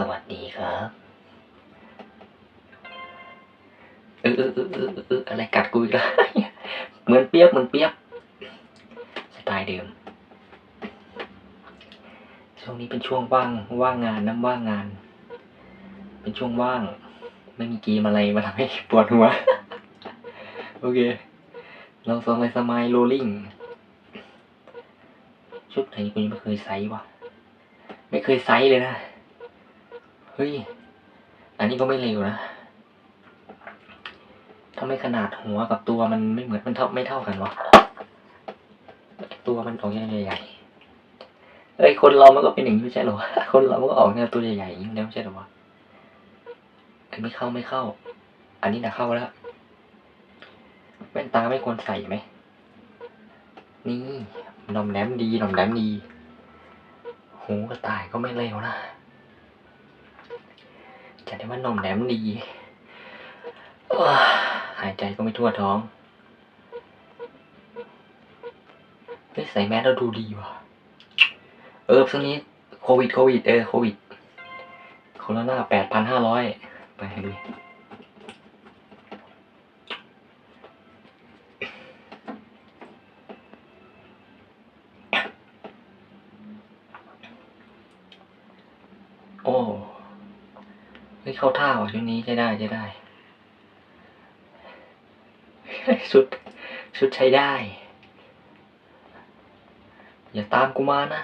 สวัสดีครับเออเออเออเออเอออะไรกัดกูอีกแล้วเหมือนเปียกเหมือนเปียกสไตล์เดิม ช่วงนี้เป็นช่วงว่างว่างงานน้ำว่างงาน เป็นช่วงว่าง ไม่มีเกมอะไรมาทำให้ปวดหัว โอเคเราสองไปสมายโรลลิ่งชุดไหนกูยังไม่เคยไซส์วะไม่เคยไซส์เลยนะ เฮ้ย อันนี้ก็ไม่เร็วนะทำไมขนาดหัวกับตัวมันไม่เหมือนมันเท่าไม่เท่ากันวะ ตัวมันออกใหญ่ๆเอ้ยคนเรามันก็เป็นอย่างนี้ไม่ใช่หรอ คนเรามันก็ออกแนวตัวใหญ่ๆอย่างนี้แล้วไม่ใช่หรอวะไม่เข้าไม่เข้า อันนี้นะเข้าแล้วแว่นตาไม่ควรใส่ไหม นี่นอมแหลมดีนอมแหลมดี หูกระต่ายก็ไม่เลวนะ จะได้ว่าหนอมแหลมดีหายใจก็ไม่ทั่วท้องเฮ้ยใส่แมสแล้วดูดีว่ะ เออช่วงนี้โควิดโควิดเออโควิดโคโรนาแปดพันห้าร้อยไปดูโอ้ เข้าท่าว่ะชุดนี้ใช้ได้ใช้ได้ ชุดชุดใช้ได้ อย่าตามกูมานะ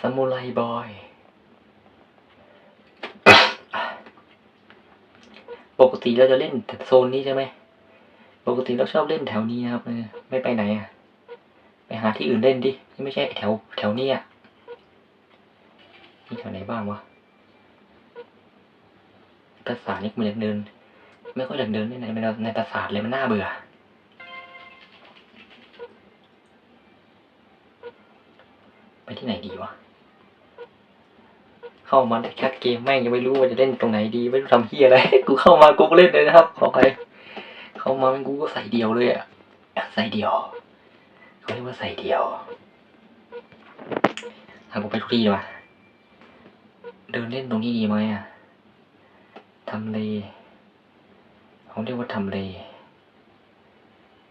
สมุไรบอยปกติเราจะเล่นแต่โซนนี้ใช่ไหม ปกติเราชอบเล่นแถวนี้นะครับเออไม่ไปไหนอะ ไปหาที่อื่นเล่นดิที่ไม่ใช่แถวแถวนี้อะนี่แถวไหนบ้างวะ ปราสาทนี่กูอยากเดิน ไม่ค่อยอยากเดินที่ไหนในในปราสาทเลยมันน่าเบื่อ ไปที่ไหนดีวะ เข้ามาแคสเกมแม่งยังไม่รู้ว่าจะเล่นตรงไหนดี ไม่รู้ทำเฮียอะไร กูเข้ามากูก็เล่นเลยนะครับ ขอไปเข้ามาแม่งกูก็ใส่เดียวเลยอะ ใส่เดียว เขาเรียกว่าใส่เดียวหากูไปทุกที่ดีว่าเดินเล่นตรงนี้ดีไหมอะ ทำเลเขาเรียกว่าทำเล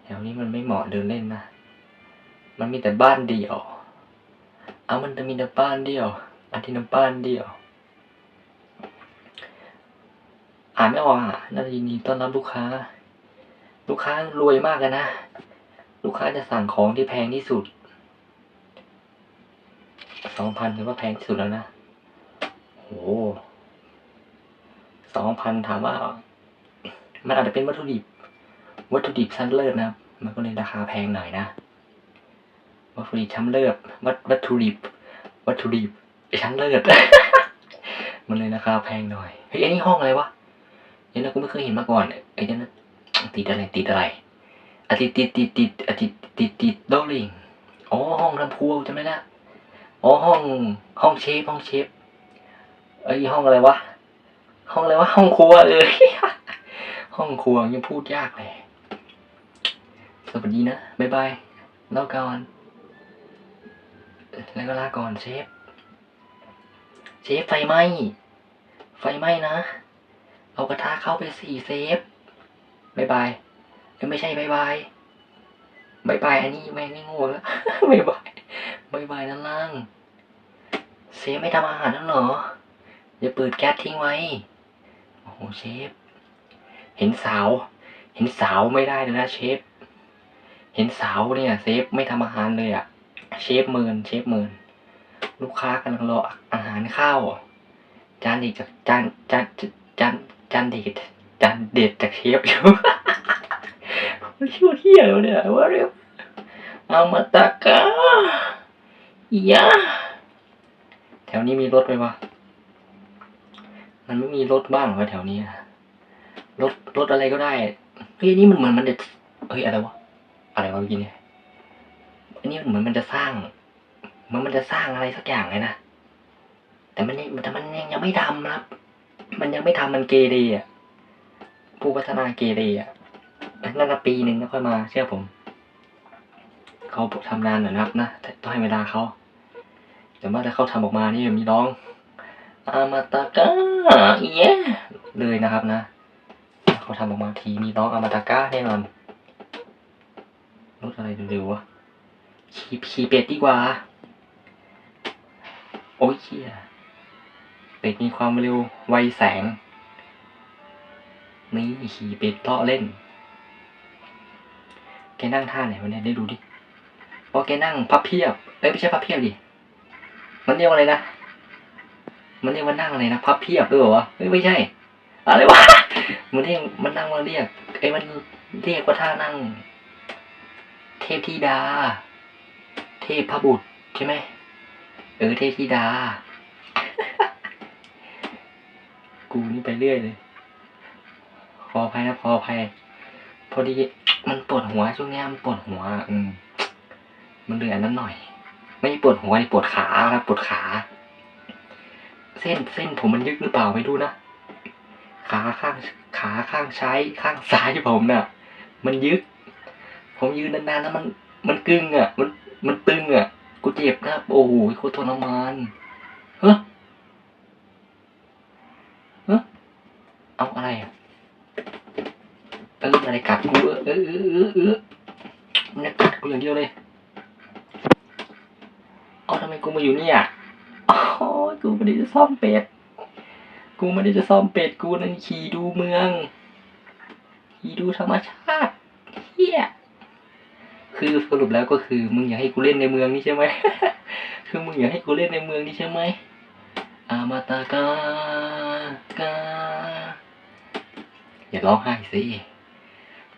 แถวนี้มันไม่เหมาะเดินเล่นนะ มันมีแต่บ้านเดียว เอามันจะมีแต่บ้านเดียวอันที่น้ำบ้านเดียว อ่านไม่ออกอะน่าจะยินดีต้อนรับลูกค้า ลูกค้ารวยมากนะ ลูกค้าจะสั่งของที่แพงที่สุด สองพันถือว่าแพงที่สุดแล้วนะโห สองพันถามว่า มันอาจจะเป็นวัตถุดิบ วัตถุดิบชั้นเลิศนะครับ มันก็เลยราคาแพงหน่อยนะ วัตถุดิบชั้นเลิศวัตวัตถุดิบ วัตถุดิบชั้นเลิศมันเลยราคาแพงหน่อยเฮ้ยอันนี้ห้องอะไรวะเนี่ยนะกูไม่เคยเห็นมาก่อนไอ้เนี่ยนะติดอะไรติดอะไรอะติดติดติดติดอติดติดติดดอลลิงอ๋อห้องลำพูจำได้ละอ๋อห้องห้องเชฟห้องเชฟไอ้ห้องอะไรวะ ห้องอะไรวะห้องครัวเออห้องครัวยังพูดยากเลยสวัสดีนะบ๊ายบายเล่าก่อน แล้วก็ลาก่อนเชฟเชฟไฟไหม้ไฟไหม้นะ เอากระทะเข้าไปสี่เซฟบายบายเอ้ยไม่ใช่บายบายบายบายอันนี้แม่งไม่ง่แล้วบายบายบายบายนั่นล่างเชฟไม่ทำอาหารแล้วเหรออย่าเปิดแก๊สทิ้งไว้ โอ้โหเชฟ เห็นสาว เห็นสาวไม่ได้เลยนะเชฟ เห็นสาวเนี่ยเชฟไม่ทำอาหารเลยอะเชฟเมินเชฟเมิน ลูกค้ากำลังรออาหารข้าวจานเด็ดจากจานจานจานจานเด็ดจานเด็ดจากเชฟอยู่ชื่อเที่ยแล้วเนี่ยว่าเรียกเอามาตะกายะแถวนี้มีรถไหมวะ มันไม่มีรถบ้างเหรอแถวนี้รถรถอะไรก็ได้เฮ้ยนี่มันเหมือนมันเด็ดเฮ้ยอะไรวะอะไรวะเมื่อกี้เนี่ยอันนี้เหมือนมันจะสร้างมือนมันจะสร้างอะไรสักอย่างเลยนะแต่มันยังแต่มันยังยังไม่ทำนะครับ มันยังไม่ทำมันเกเรอะผู้พัฒนาเกเรอะนั่นนะปีหนึ่งแล้วค่อยมาเชื่อผมเขาทำนานหน่อยนะครับนะต้องให้เวลาเขาแต่ว่าถ้าเขาทำออกมานี่มีร้องอามาตากา เย้เลยนะครับนะเขาทำออกมาทีมีน้องอามาตากาแน่นอนรถอะไรเร็วๆวะขี่ขี่เป็ดดีกว่า โอ้ยเชี่ยเป็ดมีความเร็วไวแสง นี่ขี่เป็ดเลาะเล่น แกนั่งท่าไหนวะเนี่ยได้ดูดิว่าแกนั่งพับเพียบ เอ้ยไม่ใช่พับเพียบดิ มันเรียกว่าอะไรนะ มันเรียกว่านั่งอะไรนะพับเพียบด้วยเหรอวะเฮ้ยไม่ใช่ อะไรวะมันเรียกมันนั่งมาเรียกไอ้มันเรียกว่าท่านั่ง เทพธิดา เทพพบุตรใช่ไหมเออเทพธิดา กูนี่ไปเรื่อยเลยขออภัยนะขออภัยพอดีมันปวดหัวช่วงนี้มันปวดหัว อืม มันเหลืออันนั้นหน่อย ไม่ปวดหัวนี่ปวดขาครับปวดขา เส้นเส้นผมมันยึกหรือเปล่าไม่รู้นะขาข้างขาข้างซ้ายข้างซ้ายผมน่ะ มันยึก ผมยืนนานๆแล้วมันมันกึ่งอะ มันมันตึงอะ กูเจ็บนะโอ้โหโคตรทรมานเฮ้ยเฮ้ยเอาอะไรอะเอออะไรกัดกูเออเออเออเออเออมันกัดกูอย่างเดียวเลยเอาทำไมกูมาอยู่เนี่อ้ย กูไม่ได้จะซ่อมเป็ด กูไม่ได้จะซ่อมเป็ด กูนั่นขี่ดูเมือง ขี่ดูธรรมชาติเฮียคือสรุปแล้วก็คือ มึงอยากให้กูเล่นในเมืองนี่ใช่ไหม คือมึงอยากให้กูเล่นในเมืองนี่ใช่ไหม อามาตากากาอย่าร้องไห้สิ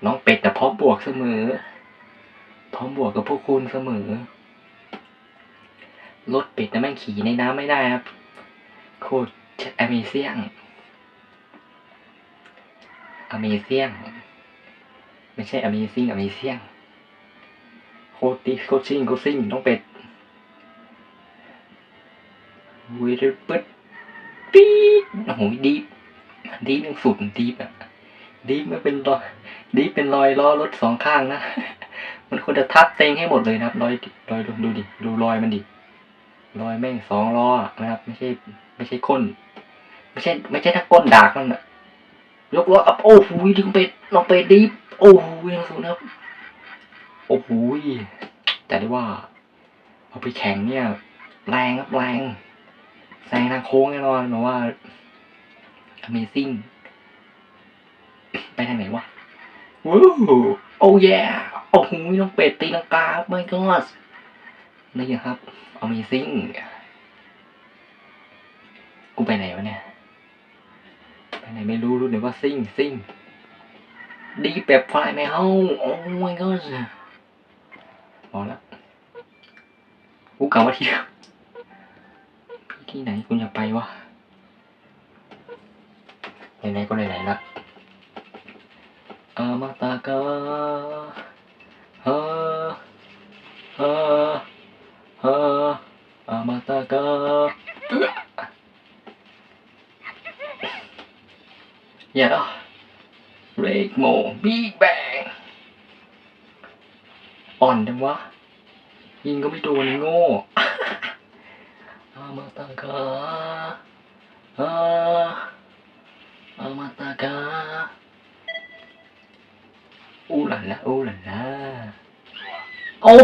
น้องเป็ดแต่พร้อมบวกเสมอ พร้อมบวกกับพวกคุณเสมอ รถเป็ดนะแม่งขี่ในน้ำไม่ได้ครับ โคตร Amazing Amazing ไม่ใช่ Amazing Amazing โคตรดีโคตรซิ่งโคตรซิ่งน้องเป็ดวิริปึ๊ดปี๊ดโอ้โหดีดีฟยังสุดดีฟอะดีฟไม่เป็นรอยดีเป็นรอยล้อรถสองข้างนะ มันควรจะทับเต็งให้หมดเลยนะครับรอยรอยดูดูดิดูรอยมันดิ รอยแม่งสองล้อนะครับ ไม่ใช่ ไม่ใช่ก้น ไม่ใช่ ไม่ใช่ถ้าก้นดากมันอะยกล้ออัพโอ้โหดึงเป็ดลองเป็ดดิฟโอ้โหยังสูงนะครับ โอ้โหแต่ได้ว่าเอาไปแข่งเนี่ย แรงครับแรงแซงทางโค้งแน่นอนแบบว่า Amazing ไปทางไหนวะว้าวโอ้ยโอ้โหน้องเป็ดตีลังกาไม่ก็นี่ครับ Amazing กูไปไหนวะเนี่ย ไปไหนไม่รู้รู้เลยว่าซิ่งซิ่งดีแบบไฟไม่เฮาโอ้ my god พอละกูกลับมาที่เดิมพี่ที่ไหนกูอยากไปวะไหนๆก็ไหนๆละอามาตากาเฮอเฮออ อามาตากาอย่าดอเรกโมบิ๊กแบงอ่อนจ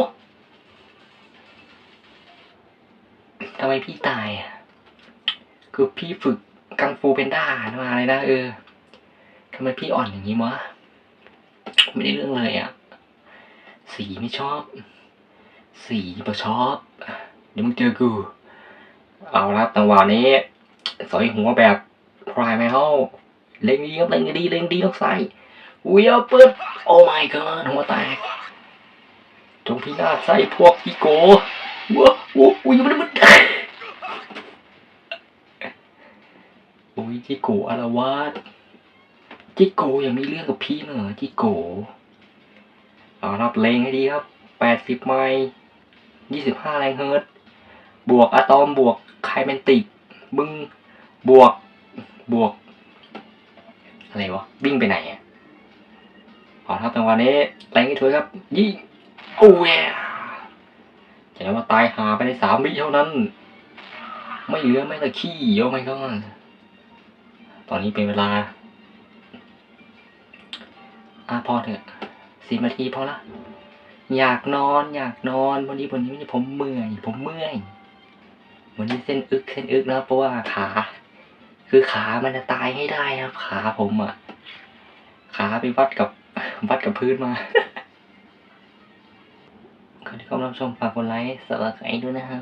ั ไม่โดนโง่อามาตากาอาอามาตากาอูหลันละอูหลันละโอ้ทำไมพี่ตายอะคือพี่ฝึกกังฟูเพนด้ามาเลยนะเออทำไมพี่อ่อนอย่างนี้วะไม่ได้เรื่องเลยอะ สีไม่ชอบ สีประชอบ เดี๋ยวมึงเจอกู เอาละจังหวะนี้ สอยหัวแบบพรายไม่เข้าเล็งดีครับเล็งดีเล็งดีต้องใส่อุ้ยเอาปิดโอ้ my god หัวแตก จงพินาศใส่พวกอีโกว้าวว้าวอุ้ยมันมัน อุ้ยจิโกอารวาสจิโกยังมีเรื่องกับพี่เหรอจิโกเอารับเลงให้ดีครับแปดสิบไมล์ยี่สิบห้าแรงเฮิร์ตบวกอะตอมบวกไคลเมนติกมึงบวกบวก อะไรวะ วิ่งไปไหนอะเอาครับจังหวะนี้แรงให้ถอยครับยิงโอ้ยจะได้ว่าตายหาไปในสามวิเท่านั้น ไม่เหลือไม่แต่ขี้โอ้ไม่ก็ ตอนนี้เป็นเวลา อะพอเถอะสิบนาทีพอละ อยากนอนอยากนอนวันนี้วันนี้ผมเมื่อยผมเมื่อยวันนี้เส้นอึกเส้นอึกนะเพราะว่าขา คือขามันจะตายให้ได้นะครับขาผมอะขาไปวัดกับวัดกับพื้นมาขอบคุณที่เข้ามารับชมฝากกดไลค์สับสไครต์ด้วยนะครับ